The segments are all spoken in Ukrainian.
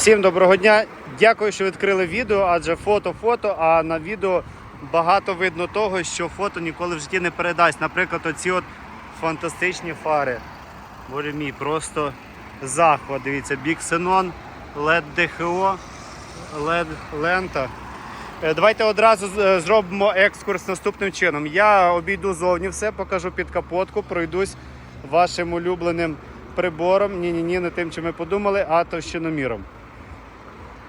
Всім доброго дня. Дякую, що відкрили відео, адже фото фото, а на відео багато видно того, що фото ніколи в житті не передасть. Наприклад, оці от фантастичні фари. Боже мій, просто захват. Дивіться, Big Xenon, LED DHO, LED лента. Е, Давайте одразу е, зробимо екскурс наступним чином. Я обійду зовні все, покажу під капотку, пройдусь вашим улюбленим прибором. Ні-ні, ні, не тим, що ми подумали, а товщиноміром.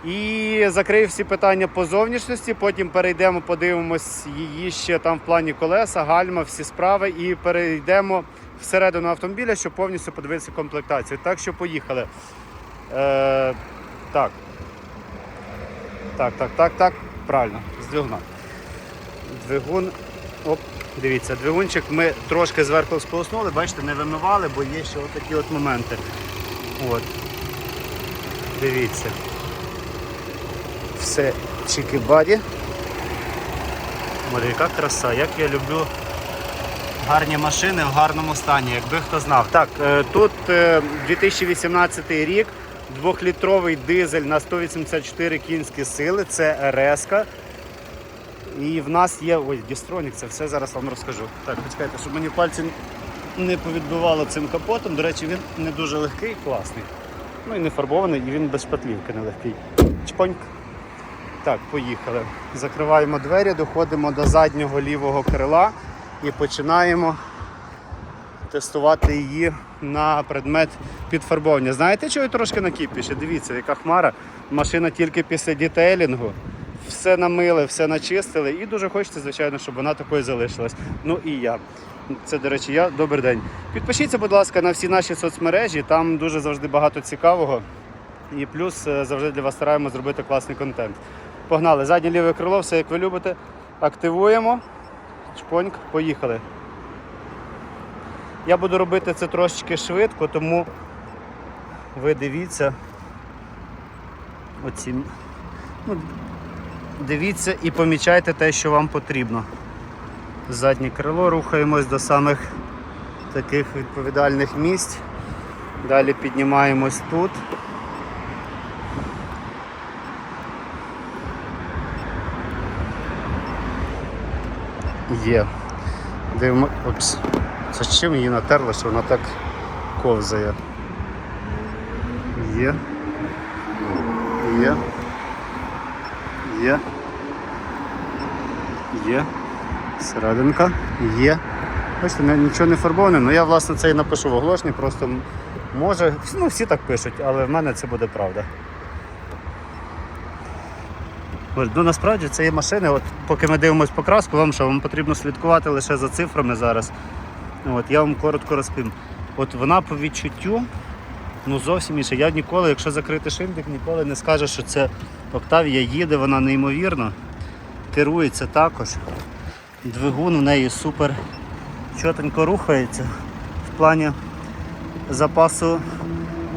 І закрию всі питання по зовнішності. Потім перейдемо, подивимось її ще там в плані колеса, гальма, всі справи, і перейдемо всередину автомобіля, щоб повністю подивитися комплектацію. Так що поїхали. Е, так. Так, так, так, так. Правильно, з двигуна. Двигун. Оп, дивіться, двигунчик ми трошки зверху сполоснули, бачите, не вимивали, бо є ще отакі от моменти. От. Дивіться. Все чики-баді. Боже, яка краса, як я люблю гарні машини в гарному стані, якби хто знав. Так, е, тут е, 2018 рік, двохлітровий дизель на 184 кінські сили, це РС. І в нас є. Ой, Дістронік, це все зараз вам розкажу. Так, почекайте, щоб мені пальці не повідбивало цим капотом. До речі, він не дуже легкий, класний. Ну і не фарбований, і він без шпатлівки нелегкий. Чпоньк. Так, поїхали. Закриваємо двері, доходимо до заднього лівого крила і починаємо тестувати її на предмет підфарбовання. Знаєте, чого трошки накіпіше? Дивіться, яка хмара. Машина тільки після дітейлінгу. Все намили, все начистили, і дуже хочеться, звичайно, щоб вона такою залишилась. Ну і я. Це, до речі, я. Добрий день. Підпишіться, будь ласка, на всі наші соцмережі. Там дуже завжди багато цікавого. І плюс е, завжди для вас стараємося зробити класний контент. Погнали, заднє ліве крило, все як ви любите. Активуємо. Чпоньк, поїхали. Я буду робити це трошечки швидко, тому ви дивіться. Оці. Ну, дивіться і помічайте те, що вам потрібно. Заднє крило рухаємось до самих таких відповідальних місць. Далі піднімаємось тут. Є. Дивимо. Опс. Це чим її натерли, що вона так ковзає. Є. Є. Є. Є. Серединка. Є. Бачите, нічого не фарбоване, але я власне це і напишу в оголошенні, просто може, ну всі так пишуть, але в мене це буде правда. Ну насправді це є машини, от поки ми дивимося покраску, вам що вам потрібно слідкувати лише за цифрами зараз. От, я вам коротко розповім. От вона по відчуттю ну зовсім інша. Я ніколи, якщо закрити шинник, ніколи не скажу, що це Октавія їде, вона неймовірно, керується також. Двигун в неї супер чотенько рухається в плані запасу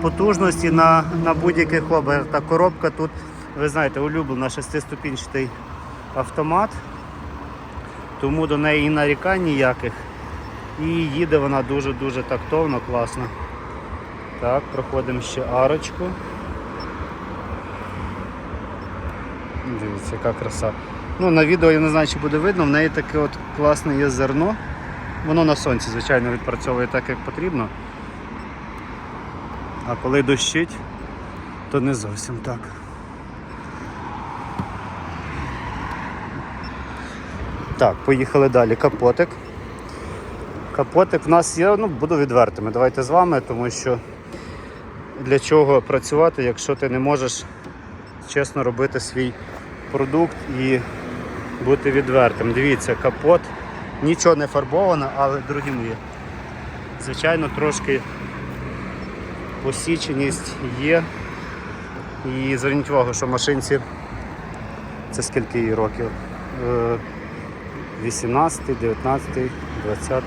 потужності на, на будь-яких обертах. Та коробка тут, ви знаєте, улюблена шестиступінчатий автомат, тому до неї і нарікань ніяких. І їде вона дуже-дуже тактовно, класно. Так, проходимо ще арочку. Дивіться, яка краса. Ну, на відео я не знаю, чи буде видно, в неї таке от класне є зерно. Воно на сонці, звичайно, відпрацьовує так, як потрібно. А коли дощить, то не зовсім так. Так, поїхали далі. Капотик. Капотик в нас є, ну буду відвертими. Давайте з вами, тому що для чого працювати, якщо ти не можеш чесно робити свій продукт і бути відвертим. Дивіться, капот, нічого не фарбовано, але дорогі мої, звичайно, трошки посіченість є. І зверніть увагу, що машинці це скільки їй років? Е, 18, 19, 20.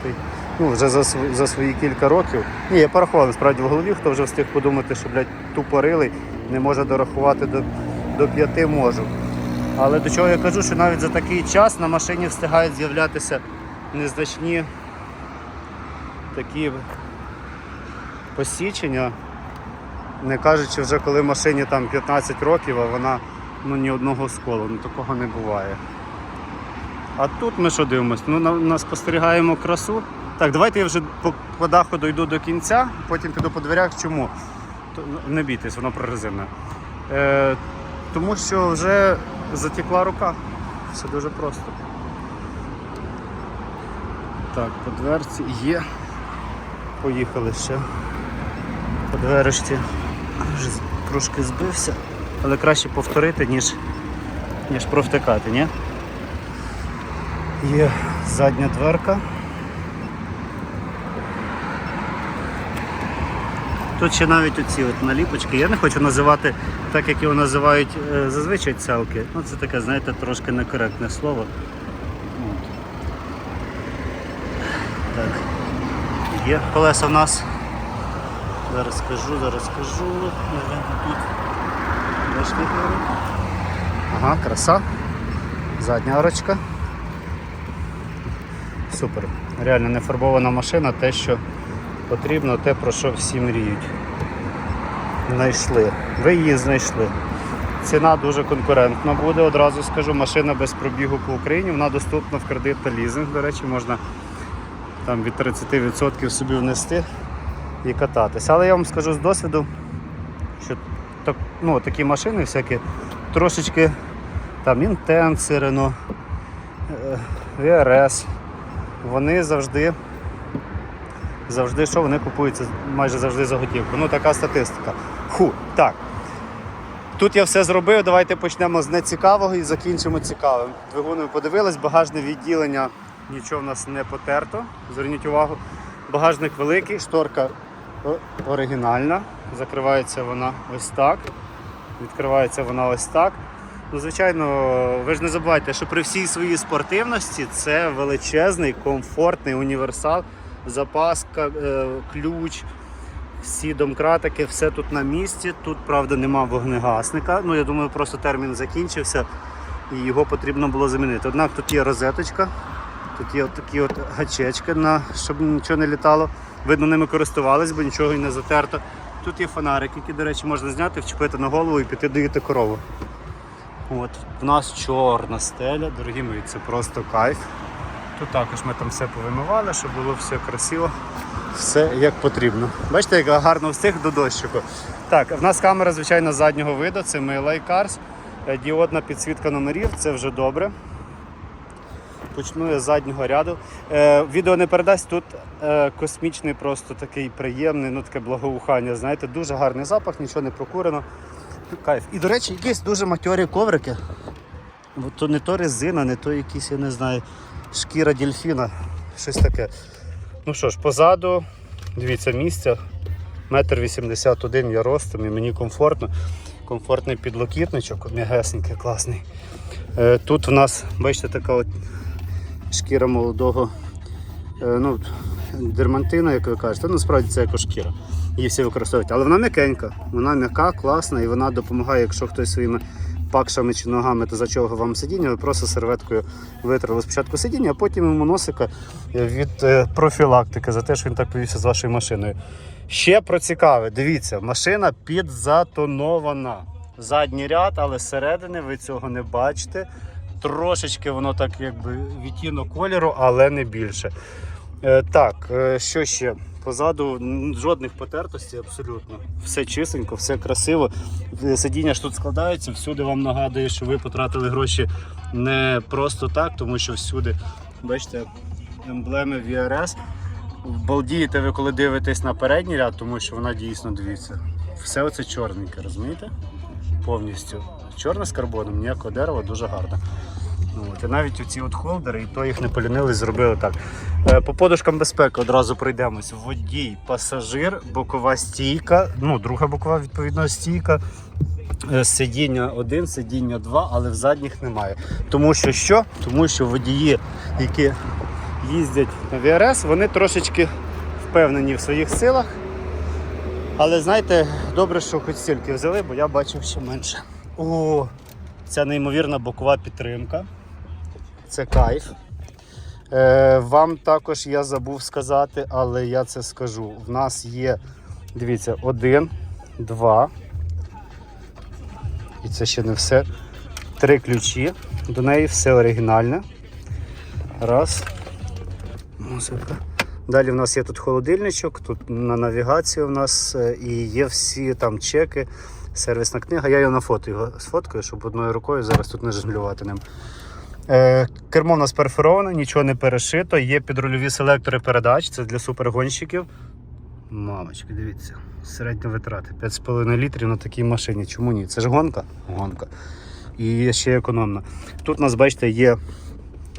Ну, вже за, за свої кілька років. Ні, я порахував насправді в голові, хто вже встиг подумати, що блядь, тупорилий, не може дорахувати до, до п'яти можу. Але до чого я кажу, що навіть за такий час на машині встигають з'являтися незначні такі посічення. Не кажучи вже, коли машині там 15 років, а вона ну, ні одного сколу, ну такого не буває. А тут ми що дивимося? Ну, на, спостерігаємо красу. Так, давайте я вже по, по даху дойду до кінця, потім піду по дверях. Чому? То- Не бійтесь, воно прорезинне. Е, тому що вже затекла рука. Все дуже просто. Так, по дверці є. Поїхали ще. По дверочці. Вже трошки збився, але краще повторити, ніж, ніж провтикати, ні? Є задня дверка. Тут ще навіть оці от наліпочки. Я не хочу називати так, як його називають е, зазвичай целки. Ну, це таке, знаєте, трошки некоректне слово. Так. Є колеса в нас. Зараз скажу, зараз скажу. Ага, краса. Задня арочка. Супер. Реально не фарбована машина, те, що потрібно, те, про що всі мріють. Знайшли. Ви її знайшли. Ціна дуже конкурентна буде, одразу скажу. Машина без пробігу по Україні, вона доступна в кредит та лізинг. До речі, можна там від 30% собі внести і кататись. Але я вам скажу з досвіду, що так, ну, такі машини всякі трошечки там інтенси, Рено, е, вони завжди завжди що вони купуються майже завжди за готівку. Ну така статистика. Ху, так. Тут я все зробив. Давайте почнемо з нецікавого і закінчимо цікавим. Двигун ви подивились, багажне відділення нічого в нас не потерто. Зверніть увагу. Багажник великий, шторка оригінальна. Закривається вона ось так. Відкривається вона ось так. Ну, звичайно, ви ж не забувайте, що при всій своїй спортивності це величезний, комфортний універсал, запаска, е, ключ, всі домкратики, все тут на місці. Тут, правда, нема вогнегасника. Ну, я думаю, просто термін закінчився і його потрібно було замінити. Однак тут є розеточка, тут є от такі от гачечки, на, щоб нічого не літало. Видно, ними користувались, бо нічого і не затерто. Тут є фонарик, який, до речі, можна зняти, вчепити на голову і піти доїти корову. От, в нас чорна стеля, дорогі мої, це просто кайф. Тут також ми там все повимивали, щоб було все красиво, все як потрібно. Бачите, як гарно встиг до дощику. Так, в нас камера, звичайно, заднього виду, це Mila Cars. Е, Діодна підсвітка номерів, це вже добре. Почну я з заднього ряду. Е, відео не передасть тут е, космічний, просто такий приємний, ну таке благоухання. Знаєте, дуже гарний запах, нічого не прокурено. Кайф. І, до речі, якісь дуже матьорі коврики. То не то резина, не то якісь, я не знаю, шкіра дельфіна, щось таке. Ну що ж, позаду, дивіться, місця. Метр вісімдесят один я ростом і мені комфортно. Комфортний підлокітничок, м'ягесенький, класний. Е, Тут в нас, бачите, така от шкіра молодого е, ну, дермантина, як ви кажете. Ну, справді це екошкіра. Її всі використовують. Але вона м'якенька, вона м'яка, класна і вона допомагає, якщо хтось своїми пакшами чи ногами то зачовгав вам сидіння, ви просто серветкою витрали спочатку сидіння, а потім йому носика від е, профілактики за те, що він так повівся з вашою машиною. Ще про цікаве, дивіться, машина підзатонована. Задній ряд, але зсередини ви цього не бачите. Трошечки воно так якби відтінок кольору, але не більше. Е, так, е, що ще? Позаду жодних потертостей абсолютно. Все чистенько, все красиво. Е, Сидіння ж тут складаються, всюди вам нагадує, що ви потратили гроші не просто так, тому що всюди, бачите, емблеми VRS. Балдієте ви, коли дивитесь на передній ряд, тому що вона дійсно дивіться. Все оце чорненьке, розумієте? Повністю. Чорне з карбоном, ніякого дерева, дуже гарно. От. Навіть оці от холдери, і то їх не полінились, зробили так. Е, По подушкам безпеки одразу пройдемось. Водій, пасажир, бокова стійка, ну, друга бокова відповідно стійка. Е, Сидіння один, сидіння два, але в задніх немає. Тому що що? Тому що водії, які їздять на ВРС, вони трошечки впевнені в своїх силах. Але знаєте, добре, що хоч стільки взяли, бо я бачив ще менше. О, ця неймовірна бокова підтримка. Це кайф. Е, вам також я забув сказати, але я це скажу. В нас є, дивіться, один, два. І це ще не все. Три ключі. До неї все оригінальне. Раз. Музика. Далі в нас є тут холодильничок, тут на навігацію в нас е, і є всі там чеки, сервісна книга. Я його на фото його сфоткаю, щоб одною рукою зараз тут не жонглювати ним. Е, кермо в нас перфороване, нічого не перешито, є підрульові селектори передач, це для супергонщиків. Мамочки, дивіться, середня витрати. 5,5 літрів на такій машині. Чому ні? Це ж гонка? Гонка. І ще економна. Тут у нас, бачите, є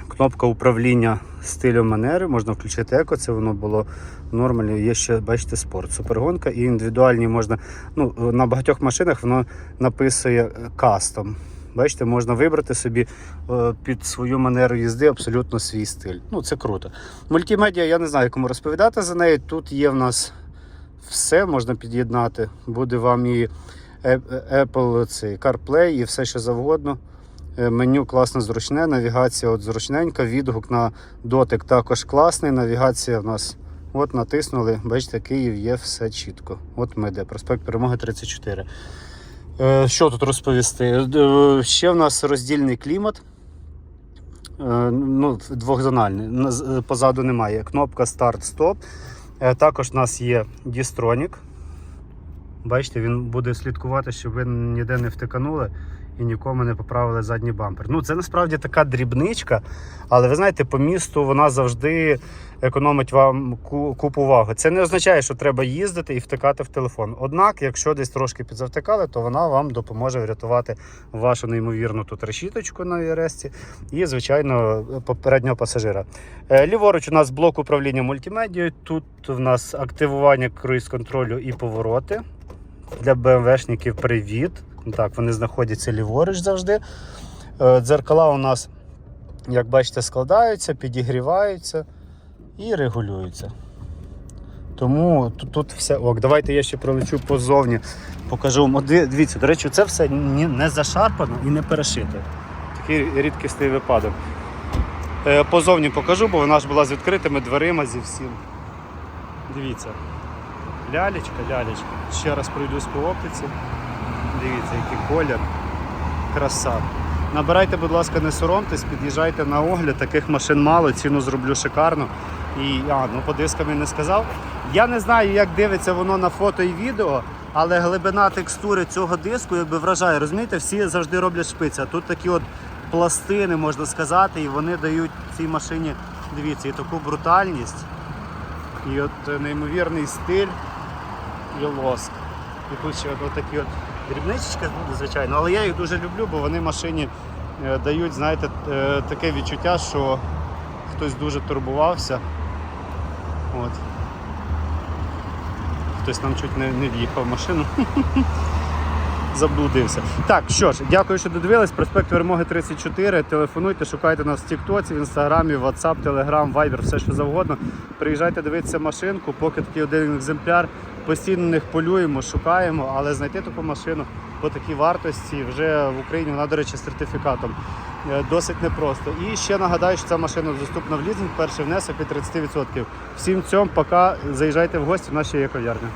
кнопка управління стилем манери, можна включити еко, це воно було нормально. Є ще, бачите, спорт, супергонка і індивідуальні можна. Ну, на багатьох машинах воно написує е, кастом. Бачите, можна вибрати собі е, під свою манеру їзди абсолютно свій стиль. Ну, це круто. Мультимедіа, я не знаю, кому розповідати за неї. Тут є в нас все, можна під'єднати. Буде вам і е- е- Apple цей CarPlay, і все що завгодно. Меню класно зручне, навігація от зручненька, відгук на дотик також класний. Навігація в нас от натиснули. Бачите, Київ є все чітко. От ми де, проспект Перемоги 34. Е, Що тут розповісти? Е, Ще в нас роздільний клімат. Е, Ну, двохзональний. Е, Позаду немає. Кнопка старт-стоп. Е, Також в нас є дістронік. Бачите, він буде слідкувати, щоб ви ніде не втиканули і нікому не поправили задній бампер. Ну, це насправді така дрібничка, але ви знаєте, по місту вона завжди економить вам ку- купу уваги. Це не означає, що треба їздити і втикати в телефон. Однак, якщо десь трошки підзавтикали, то вона вам допоможе врятувати вашу неймовірну тут решіточку на ІРС і, звичайно, попереднього пасажира. Е, Ліворуч у нас блок управління мультимедією. Тут в нас активування круїз-контролю і повороти. Для БМВшників привіт. Так, вони знаходяться ліворуч завжди. Е, Дзеркала у нас, як бачите, складаються, підігріваються і регулюються. Тому тут, тут все ок. Давайте я ще пролечу позовні, покажу вам. Дивіться, до речі, це все не зашарпано і не перешито. Такий рідкісний випадок. Е, Позовні покажу, бо вона ж була з відкритими дверима зі всім. Дивіться. Лялечка, лялечка. Ще раз пройдусь по оптиці. Дивіться, який колір. Краса. Набирайте, будь ласка, не соромтесь, під'їжджайте на огляд, таких машин мало, ціну зроблю шикарно. І а, ну по дискам я не сказав. Я не знаю, як дивиться воно на фото і відео, але глибина текстури цього диску якби вражає. Розумієте, всі завжди роблять шпиці. А тут такі от пластини, можна сказати, і вони дають цій машині, дивіться, і таку брутальність, і от неймовірний стиль і лоск. І тут ще от такі от дрібнички, звичайно, але я їх дуже люблю, бо вони машині е, дають, знаєте, е, таке відчуття, що хтось дуже турбувався. От. Хтось нам чуть не, не в'їхав в машину. Заблудився. Так, що ж, дякую, що додивились. Проспект Перемоги 34. Телефонуйте, шукайте нас в Тіктоці, в Інстаграмі, WhatsApp, Telegram, Viber, все що завгодно. Приїжджайте дивитися машинку, поки такий один екземпляр. Постійно них полюємо, шукаємо, але знайти таку машину по такій вартості вже в Україні вона, до речі, сертифікатом. Е, Досить непросто. І ще нагадаю, що ця машина доступна в лізинг, перший внесок від 30%. Всім цьому, пока заїжджайте в гості, в нашій є кав'ярня.